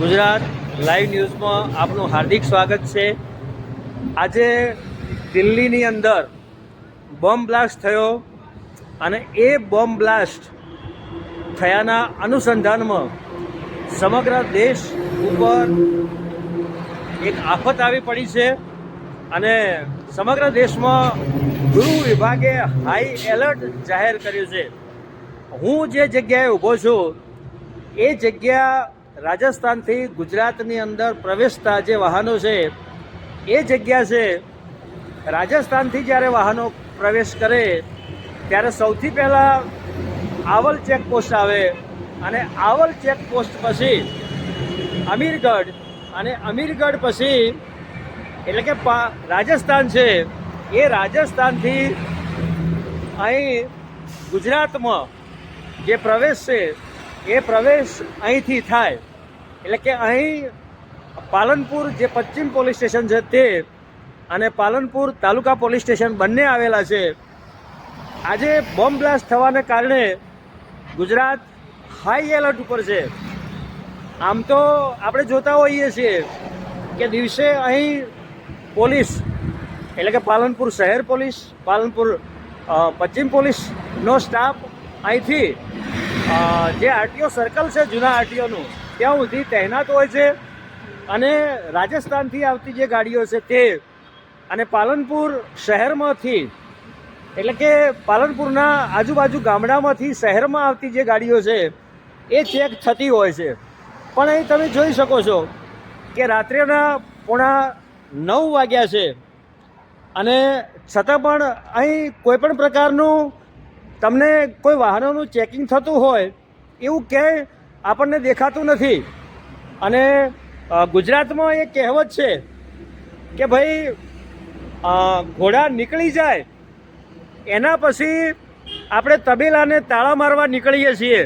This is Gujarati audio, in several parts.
ગુજરાત લાઈવ ન્યૂઝમાં આપનું હાર્દિક સ્વાગત છે. આજે દિલ્હીની અંદર બોમ્બ બ્લાસ્ટ થયો અને એ બોમ્બ બ્લાસ્ટ થયાના અનુસંધાનમાં સમગ્ર દેશ ઉપર એક આફત આવી પડી છે અને સમગ્ર દેશમાં ગૃહ વિભાગે હાઈ એલર્ટ જાહેર કર્યું છે. હું જે જગ્યાએ ઊભો છું, એ જગ્યા રાજસ્થાનથી ગુજરાતની અંદર પ્રવેશતા જે વાહનો છે, એ જગ્યા છે, રાજસ્થાનથી જ્યારે વાહનો પ્રવેશ કરે, ત્યારે સૌથી પહેલાં આવલ ચેકપોસ્ટ આવે અને આવલ ચેકપોસ્ટ પછી અમીરગઢ અને અમીરગઢ પછી એટલે કે રાજસ્થાન છે, એ રાજસ્થાનથી અહીં ગુજરાતમાં જે પ્રવેશ છે, એ પ્રવેશ અહીંથી થાય. એટલે કે અહીં પાલનપુર જે પશ્ચિમ પોલીસ સ્ટેશન છે તે અને પાલનપુર તાલુકા પોલીસ સ્ટેશન બંને આવેલા છે. આજે બોમ્બ બ્લાસ્ટ થવાને કારણે ગુજરાત હાઈ એલર્ટ ઉપર છે. આમ તો આપણે જોતા હોઈએ છીએ કે દિવસે અહીં પોલીસ, એટલે કે પાલનપુર શહેર પોલીસ, પાલનપુર પશ્ચિમ પોલીસનો સ્ટાફ અહીંથી જે આરટીઓ સર્કલ છે જૂના આરટીઓનું ત્યાં સુધી તહેનાત હોય છે અને રાજસ્થાનથી આવતી જે ગાડીઓ છે તે અને પાલનપુર શહેરમાંથી, એટલે કે પાલનપુરના આજુબાજુ ગામડામાંથી શહેરમાં આવતી જે ગાડીઓ છે, એ ચેક થતી હોય છે. પણ અહીં તમે જોઈ શકો છો કે રાત્રેના પોણા નવ વાગ્યા છે અને છતાં પણ અહીં કોઈ પણ પ્રકારનું તમને કોઈ વાહનોનું ચેકિંગ થતું હોય એવું ક્યાંય આપણને દેખાતું નથી. અને ગુજરાતમાં એક કહેવત છે કે ભાઈ ઘોડા નીકળી જાય, એના પછી આપણે તબેલાને તાળા મારવા નીકળીએ છીએ.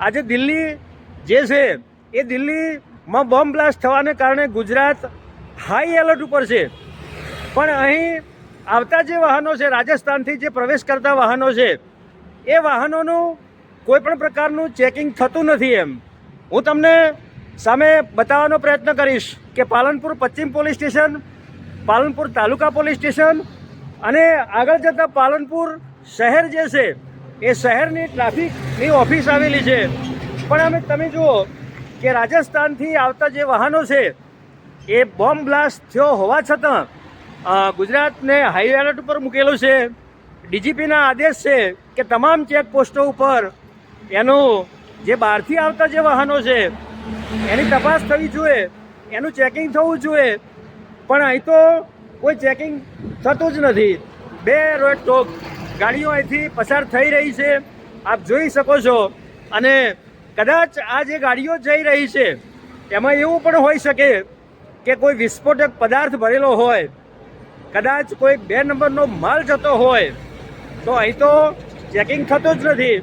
આજે દિલ્હી જે છે, એ દિલ્હીમાં બોમ્બ બ્લાસ્ટ થવાને કારણે ગુજરાત હાઈ એલર્ટ ઉપર છે. પણ અહીં આવતા જે વાહનો છે, રાજસ્થાનથી જે પ્રવેશ કરતા વાહનો છે, એ વાહનોનું કોઈ પણ પ્રકારનું ચેકિંગ થતું નથી એમ. હું તમને સામે બતાવવાનો પ્રયત્ન કરીશ કે પાલનપુર પશ્ચિમ police station, Palanpur taluka police station અને આગળ જતાં પાલનપુર શહેર જે છે, એ શહેરની ટ્રાફિકની ઓફિસ આવેલી છે. પણ અમે તમે જુઓ કે રાજસ્થાનથી આવતા જે વાહનો છે, એ બોમ્બ બ્લાસ્ટ થયો હોવા છતાં ગુજરાતને હાઈ એલર્ટ ઉપર મૂકેલું છે. ડીજીપીના આદેશ છે કે તમામ ચેકપોસ્ટો ઉપર એનું જે બહારથી આવતા જે વાહનો છે, એની તપાસ થવી જોઈએ, એનું ચેકિંગ થવું જોઈએ. પણ અહીં તો કોઈ ચેકિંગ થતું જ નથી. બે રોડ ટોક ગાડીઓ અહીંથી પસાર થઈ રહી છે, આપ જોઈ શકો છો. અને કદાચ આ જે ગાડીઓ જઈ રહી છે, એમાં એવું પણ હોઈ શકે કે કોઈ વિસ્ફોટક પદાર્થ ભરેલો હોય, કદાચ કોઈ બે નંબરનો માલ જતો હોય, તો અહીં તો ચેકિંગ થતું જ નથી.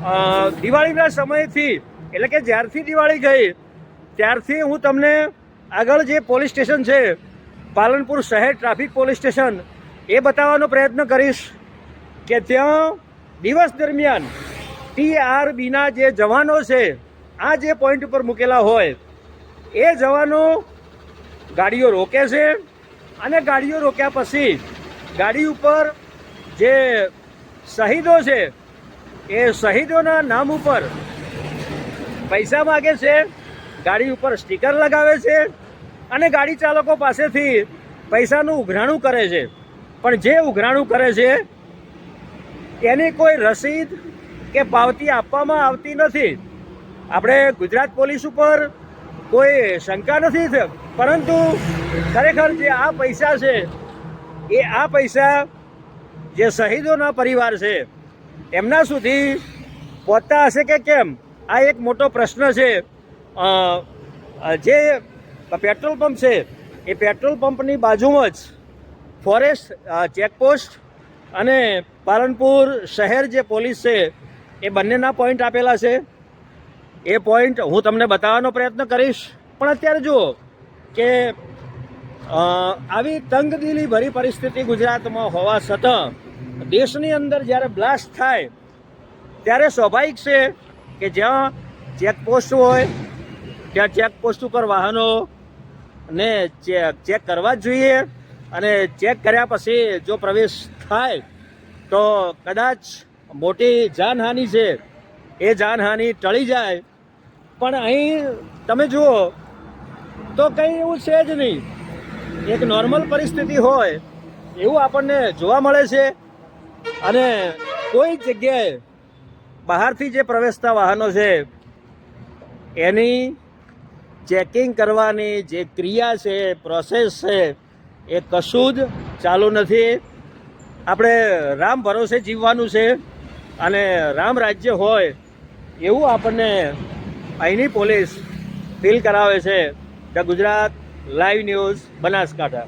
દિવાળીના સમયથી, એટલે કે જ્યારથી દિવાળી ગઈ, ત્યારથી હું તમને આગળ જે પોલીસ સ્ટેશન છે, પાલનપુર શહેર ટ્રાફિક પોલીસ સ્ટેશન, એ બતાવવાનો પ્રયત્ન કરીશ કે ત્યાં દિવસ દરમિયાન ટીઆરબીના જે જવાનો છે, આ જે પોઈન્ટ ઉપર મૂકેલા હોય, એ જવાનો ગાડીઓ રોકે છે અને ગાડીઓ રોક્યા પછી ગાડી ઉપર જે શહીદો છે એ શહીદોના નામ ઉપર પૈસા માગે છે, ગાડી ઉપર સ્ટીકર લગાવે છે અને ગાડી ચાલકો પાસેથી પૈસાનું ઉઘરાણું કરે છે. પણ જે ઉઘરાણું કરે છે, એની કોઈ રસીદ કે પાવતી આપવામાં આવતી નથી. આપણે ગુજરાત પોલીસ ઉપર કોઈ શંકા નથી પરંતુ ખરેખર જે આ પૈસા છે, એ આ પૈસા જે શહીદોના પરિવાર છે એમના સુધી પહોંચતા હશે કે કેમ? આ એક મોટો પ્રશ્ન છે. જે પેટ્રોલ પંપ છે, એ પેટ્રોલ પંપની બાજુમાં જ ફોરેસ્ટ ચેકપોસ્ટ અને પાલનપુર શહેર જે પોલીસ છે, એ બંનેના પોઈન્ટ આપેલા છે. એ પોઈન્ટ હું તમને બતાવવાનો પ્રયત્ન કરીશ. પણ અત્યારે જુઓ કે આવી તંગદિલી ભરી પરિસ્થિતિ ગુજરાતમાં હોવા છતાં દેશની અંદર જ્યારે બ્લાસ્ટ થાય, ત્યારે સ્વાભાવિક છે કે જ્યાં ચેકપોસ્ટ હોય, ત્યાં ચેકપોસ્ટ ઉપર વાહનો ને ચેક કરવા જ જોઈએ. અને ચેક કર્યા પછી જો પ્રવેશ થાય, તો કદાચ મોટી જાનહાનિ છે. એ જાનહાનિ ટળી જાય. પણ અહીં તમે જુઓ, તો કંઈ એવું છે જ નહીં. એક નોર્મલ પરિસ્થિતિ હોય, એવું આપણને જોવા મળે છે અને કોઈ જગ્યાએ બહારથી જે પ્રવેશતા વાહનો છે, એની ચેકિંગ કરવાની જે ક્રિયા છે પ્રોસેસ છે, એ કશું જ ચાલુ નથી. આપણે રામ ભરોસે જીવવાનું છે અને રામ રાજ્ય હોય એવું આપણને અહીંની પોલીસ ફીલ કરાવે છે. The Gujarat live news Banaskantha.